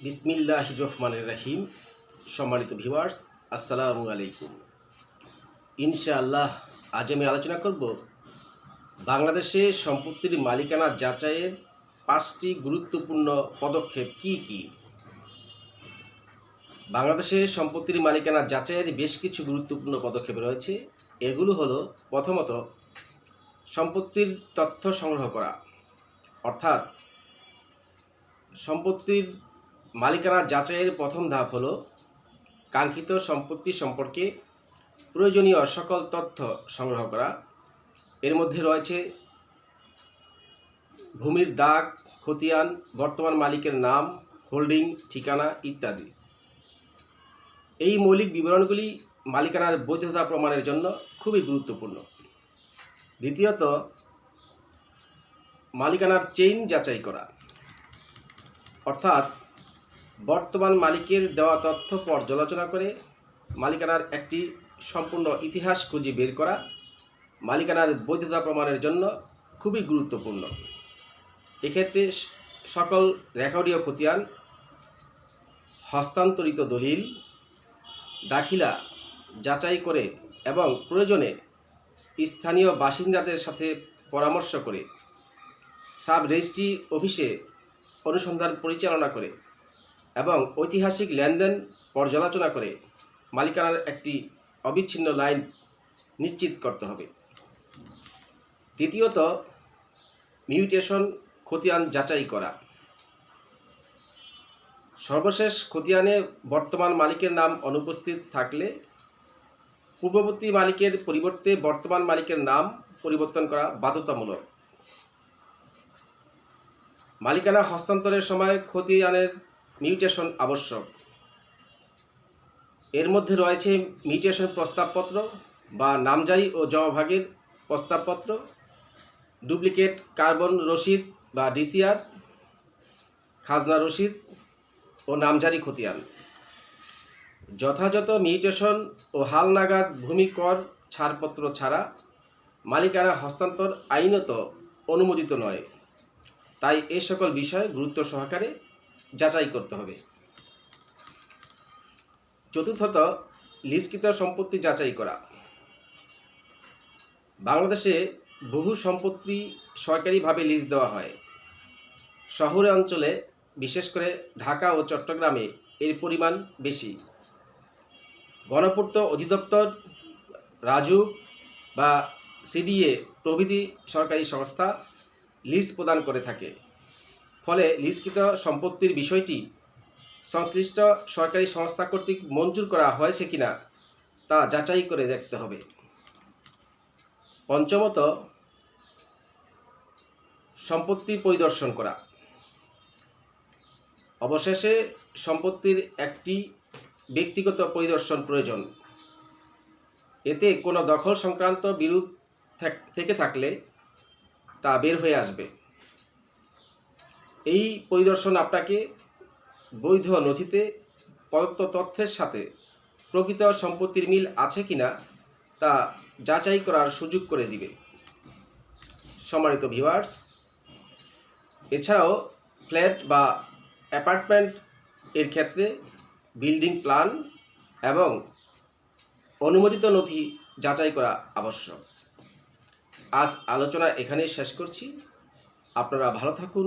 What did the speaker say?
বিসমিল্লাহ রহমানের রাহিম। সম্মানিত ভিউয়ার্স, আসসালামু আলাইকুম। ইনশাআল্লাহ, আজ আমি আলোচনা করব বাংলাদেশে সম্পত্তির মালিকানা যাচাইয়ের পাঁচটি গুরুত্বপূর্ণ পদক্ষেপ কি কি? বাংলাদেশে সম্পত্তির মালিকানা যাচাইয়ের বেশ কিছু গুরুত্বপূর্ণ পদক্ষেপ রয়েছে। এগুলো হলো, প্রথমত, সম্পত্তির তথ্য সংগ্রহ করা। অর্থাৎ, সম্পত্তির মালিকানা যাচাইয়ের প্রথম ধাপ হলো কাঙ্ক্ষিত সম্পত্তি সম্পর্কে প্রয়োজনীয় সকল তথ্য সংগ্রহ করা। এর মধ্যে রয়েছে ভূমির দাগ, খতিয়ান, বর্তমান মালিকের নাম, হোল্ডিং, ঠিকানা ইত্যাদি। এই মৌলিক বিবরণগুলি মালিকানার বৈধতা প্রমাণের জন্য খুবই গুরুত্বপূর্ণ। দ্বিতীয়ত, মালিকানার চেইন যাচাই করা। অর্থাৎ বর্তমান মালিকের দেওয়া তথ্য পর্যালোচনা করে মালিকানার একটি সম্পূর্ণ ইতিহাস খুঁজে বের করা মালিকানার বৈধতা প্রমাণের জন্য খুবই গুরুত্বপূর্ণ। এক্ষেত্রে সকল রেকর্ডীয় খতিয়ান, হস্তান্তরিত দলিল, দাখিলা, যাচাই করে এবং প্রয়োজনে স্থানীয় বাসিন্দাদের সাথে পরামর্শ করে, সাব রেজিস্ট্রি অফিসে অনুসন্ধান পরিচালনা করে। এবং ঐতিহাসিক লেনদেন পর্যালোচনা করে মালিকানার একটি অবিচ্ছিন্ন লাইন নিশ্চিত করতে হবে। তৃতীয়ত মিউটেশন, খতিয়ান যাচাই করা। সর্বশেষ খতিয়ানে বর্তমান মালিকের নাম অনুপস্থিত থাকলে পূর্ববর্তী মালিকের পরিবর্তে বর্তমান মালিকের নাম পরিবর্তন করা বাধ্যতামূলক। মালিকানা হস্তান্তরের সময় খতিয়ানের মিউটেশন আবশ্যক। এর মধ্যে রয়েছে মিউটেশন প্রস্তাবপত্র বা নামজারি ও জমাভাগের প্রস্তাবপত্র, ডুপ্লিকেট কার্বন রসিদ বা ডিসিআর, খাজনা রসিদ ও নামজারি খতিয়ান। যথাযথ মিউটেশন ও হালনাগাদ ভূমি কর ছাড়পত্র ছাড়া মালিকানা হস্তান্তর আইনত অনুমোদিত নয়। তাই এ সকল বিষয় গুরুত্ব সহকারে যাচাই করতে হবে। চতুর্থত লিস্কৃত সম্পত্তি যাচাই করা। বাংলাদেশে বহু সম্পত্তি সরকারিভাবে লিজ দেওয়া হয়। শহরে অঞ্চলে, বিশেষ করে ঢাকা ও চট্টগ্রামে এর পরিমাণ বেশি। গণপূর্ত অধিদপ্তর, রাজু বা সিডিএ প্রভৃতি সরকারি সংস্থা লিজ প্রদান করে থাকে। ফলে লিজকৃত সম্পত্তির বিষয়টি সংশ্লিষ্ট সরকারি সংস্থা কর্তৃক মঞ্জুর করা হয়েছে কিনা তা যাচাই করে দেখতে হবে। পঞ্চমত, সম্পত্তি পরিদর্শন করা। অবশেষে সম্পত্তির একটি ব্যক্তিগত পরিদর্শন প্রয়োজন। এতে কোনো দখল সংক্রান্ত বিরোধ থাক- থেকে থাকলে তা বের হয়ে আসবে। এই পরিদর্শন আপনাকে বৈধ নথিতে প্রদত্ত তথ্যের সাথে প্রকৃত সম্পত্তির মিল আছে কিনা তা যাচাই করার সুযোগ করে দিবে। সম্মানিত ভিভার্স এছাড়াও ফ্ল্যাট বা অ্যাপার্টমেন্ট এর ক্ষেত্রে বিল্ডিং প্ল্যান এবং অনুমোদিত নথি যাচাই করা আবশ্যক। আজ আলোচনা এখানেই শেষ করছি। আপনারা ভালো থাকুন